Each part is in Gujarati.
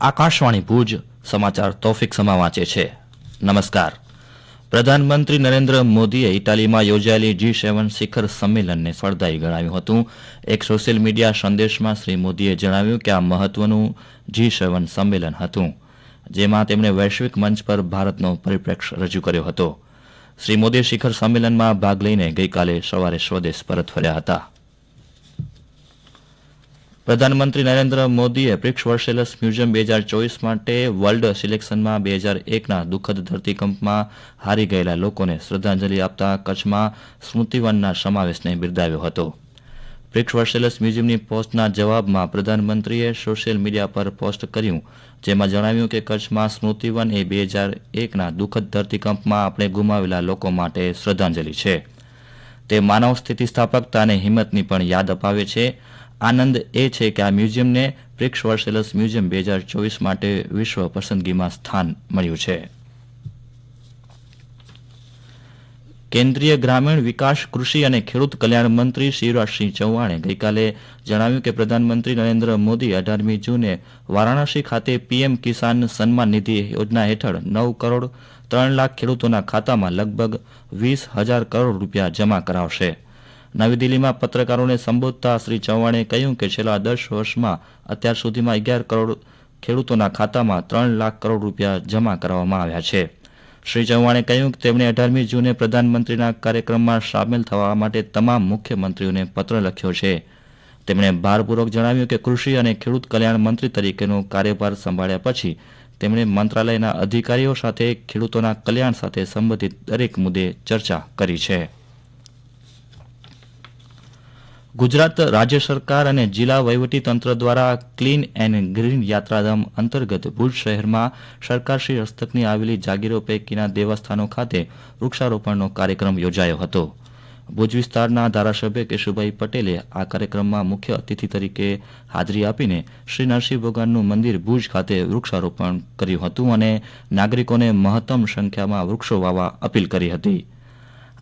આકાશવાણી ભુજ, સમાચાર તોફિક સમા વાંચે છે. નમસ્કાર. પ્રધાનમંત્રી નરેન્દ્ર મોદીએ ઇટાલીમાં યોજાયેલી જી સેવન શિખર સંમેલનને ફળદાયી ગણાવ્યું હતું. એક સોશિયલ મીડિયા સંદેશમાં શ્રી મોદીએ જણાવ્યું કે આ મહત્વનું જી સેવન સંમેલન હતું, જેમાં તેમણે વૈશ્વિક મંચ પર ભારતનો પરિપ્રેક્ષ્ય રજૂ કર્યો હતો. શ્રી મોદી શિખર સંમેલનમાં ભાગ લઈને ગઈકાલે સવારે સ્વદેશ પરત ફર્યા હતા. પ્રધાનમંત્રી નરેન્દ્ર મોદીએ પ્રિક્સ વર્સેલસ મ્યુઝિયમ બે હજાર ચોવીસ માટે વર્લ્ડ સિલેક્શનમાં બે હજાર એકના દુઃખદ ધરતીકંપમાં હારી ગયેલા લોકોને શ્રદ્ધાંજલિ આપતા કચ્છમાં સ્મૃતિવનના સમાવેશને બિરદાવ્યો હતો. પ્રિક્સ વર્સેલસ મ્યુઝિયમની પોસ્ટના જવાબમાં પ્રધાનમંત્રીએ સોશિયલ મીડિયા પર પોસ્ટ કર્યું, જેમાં જણાવ્યું કે કચ્છમાં સ્મૃતિવન એ બે હજાર એકના દુઃખદ ધરતીકંપમાં આપણે ગુમાવેલા લોકો માટે શ્રદ્ધાંજલિ છે. તે માનવ સ્થિતિસ્થાપકતા અને હિંમતની પણ યાદ અપાવે છે. આનંદ એ છે કે આ મ્યુઝિયમને પ્રિક્સ વર્સેલસ મ્યુઝિયમ બે હજાર ચોવીસ માટે વિશ્વ પસંદગીમાં સ્થાન મળ્યું છે. કેન્દ્રીય ગ્રામીણ વિકાસ, કૃષિ અને ખેડૂત કલ્યાણ મંત્રી શિવરાજસિંહ ચૌહાણે ગઈકાલે જણાવ્યું કે પ્રધાનમંત્રી નરેન્દ્ર મોદી અઢારમી જૂને વારાણસી ખાતે પીએમ કિસાન સન્માન નિધિ યોજના હેઠળ નવ કરોડ ત્રણ લાખ ખેડૂતોના ખાતામાં લગભગ વીસ હજાર કરોડ રૂપિયા જમા કરાવશે. નવી દિલ્હીમાં પત્રકારોને સંબોધતા શ્રી ચૌહાણે કહ્યું કે છેલ્લા દસ વર્ષમાં અત્યાર સુધીમાં અગિયાર કરોડ ખેડૂતોના ખાતામાં ત્રણ લાખ કરોડ રૂપિયા જમા કરાવવામાં આવ્યા છે. શ્રી ચૌહાણે કહ્યું કે તેમણે અઢારમી જૂને પ્રધાનમંત્રીના કાર્યક્રમમાં સામેલ થવા માટે તમામ મુખ્યમંત્રીઓને પત્ર લખ્યો છે. તેમણે ભારપૂર્વક જણાવ્યું કે કૃષિ અને ખેડૂત કલ્યાણ મંત્રી તરીકેનો કાર્યભાર સંભાળ્યા પછી તેમણે મંત્રાલયના અધિકારીઓ સાથે ખેડૂતોના કલ્યાણ સાથે સંબંધિત દરેક મુદ્દે ચર્ચા કરી છે. ગુજરાત રાજ્ય સરકાર અને જિલ્લા તંત્ર દ્વારા ક્લીન એન્ડ ગ્રીન યાત્રાધામ અંતર્ગત ભુજ શહેરમાં સરકારશ્રી હસ્તકની આવેલી જાગીરો પૈકીના દેવસ્થાનો ખાતે વૃક્ષારોપણનો કાર્યક્રમ યોજાયો હતો. ભુજ વિસ્તારના ધારાસભ્ય કેશુભાઈ પટેલે આ કાર્યક્રમમાં મુખ્ય અતિથિ તરીકે હાજરી આપીને શ્રી નરસિંહ ભગવાનનું મંદિર ભુજ ખાતે વૃક્ષારોપણ કર્યું હતું અને નાગરિકોને મહત્તમ સંખ્યામાં વૃક્ષો વાવવા અપીલ કરી હતી.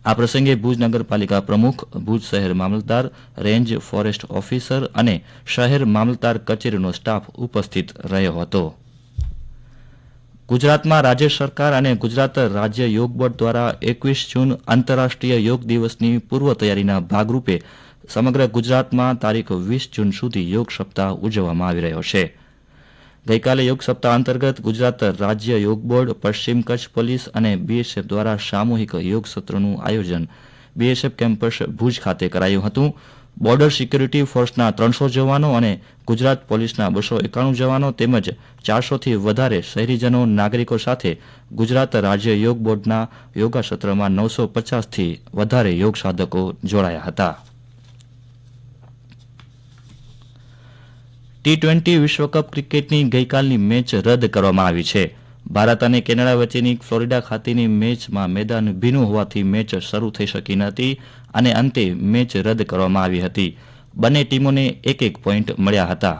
આ પ્રસંગે ભુજ નગરપાલિકા પ્રમુખ, ભુજ શહેર મામલતદાર, રેન્જ ફોરેસ્ટ ઓફિસર અને શહેર મામલતદાર કચેરીનો સ્ટાફ ઉપસ્થિત રહ્યો હતો. ગુજરાતમાં રાજ્ય સરકાર અને ગુજરાત રાજ્ય યોગ બોર્ડ દ્વારા એકવીસ જૂન આંતરરાષ્ટ્રીય યોગ દિવસની પૂર્વ તૈયારીના ભાગરૂપે સમગ્ર ગુજરાતમાં તારીખ વીસ જૂન સુધી યોગ સપ્તાહ ઉજવવામાં આવી રહ્યો છે. ગઈકાલે યોગ સપ્તાહ અંતર્ગત ગુજરાત રાજ્ય યોગ બોર્ડ, પશ્ચિમ કચ્છ પોલીસ અને બીએસએફ દ્વારા સામૂહિક યોગ સત્રનું આયોજન બીએસએફ કેમ્પસ ભુજ ખાતે કરાયું હતું. બોર્ડર સિક્યુરિટી ફોર્સના ત્રણસો જવાનો અને ગુજરાત પોલીસના બસો એકાણું જવાનો તેમજ ચારસોથી વધારે શહેરીજનો, નાગરિકો સાથે ગુજરાત રાજ્ય યોગ બોર્ડના યોગા સત્રમાં નવસો પચાસથી વધારે યોગ સાધકો જોડાયા હતા. ટી ટ્વેન્ટી વિશ્વકપ ક્રિકેટની ગઈકાલની મેચ રદ કરવામાં આવી છે. ભારત અને કેનેડા વચ્ચેની ફ્લોરિડા ખાતેની મેચમાં મેદાન ભીનું હોવાથી મેચ શરૂ થઈ શકી નહોતી અને અંતે મેચ રદ કરવામાં આવી હતી. બંને ટીમોને એક એક પોઈન્ટ મળ્યા હતા.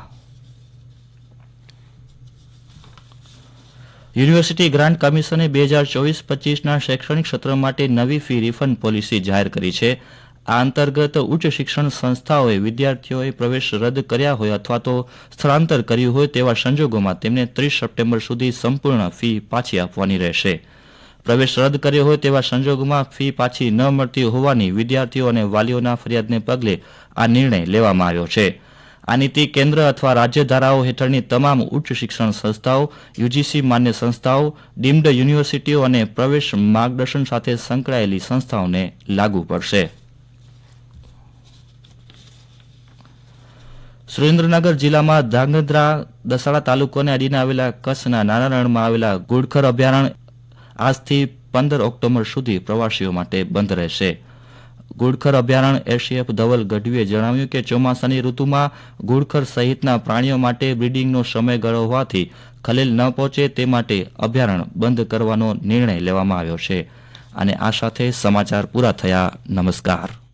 યુનિવર્સિટી ગ્રાન્ટ કમિશને બે હજાર ચોવીસ પચીસના શૈક્ષણિક સત્ર માટે નવી ફી રિફંડ પોલિસી જાહેર કરી છે. આ અંતર્ગત ઉચ્ચ શિક્ષણ સંસ્થાઓએ વિદ્યાર્થીઓએ પ્રવેશ રદ કર્યા હોય અથવા તો સ્થળાંતર કર્યું હોય તેવા સંજોગોમાં તેમને ત્રીસ સપ્ટેમ્બર સુધી સંપૂર્ણ ફી પાછી આપવાની રહેશે. પ્રવેશ રદ કર્યો હોય તેવા સંજોગોમાં ફી પાછી ન મળતી હોવાની વિદ્યાર્થીઓ અને વાલીઓના ફરિયાદને પગલે આ નિર્ણય લેવામાં આવ્યો છે. આ નીતિ કેન્દ્ર અથવા રાજ્ય ધારાઓ હેઠળની તમામ ઉચ્ચ શિક્ષણ સંસ્થાઓ, યુજીસી માન્ય સંસ્થાઓ, ડીમ્ડ યુનિવર્સિટીઓ અને પ્રવેશ માર્ગદર્શન સાથે સંકળાયેલી સંસ્થાઓને લાગુ પડશે. સુરેન્દ્રનગર જિલ્લામાં ધ્રાંગધ્રા દસાડા તાલુકાને અડીને આવેલા કચ્છના નાના આવેલા ગુડખર અભયારણ્ય આજથી પંદર ઓક્ટોબર સુધી પ્રવાસીઓ માટે બંધ રહેશે. ગુડખર અભયારણ્ય એશીએફ ધવલ ગઢવીએ જણાવ્યું કે ચોમાસાની ઋતુમાં ઘુડખર સહિતના પ્રાણીઓ માટે બ્રિડિંગનો સમય ગળો હોવાથી ખલેલ ન પહોંચે તે માટે અભયારણ્ય બંધ કરવાનો નિર્ણય લેવામાં આવ્યો છે. અને આ સાથે સમાચાર પૂરા થયા. નમસ્કાર.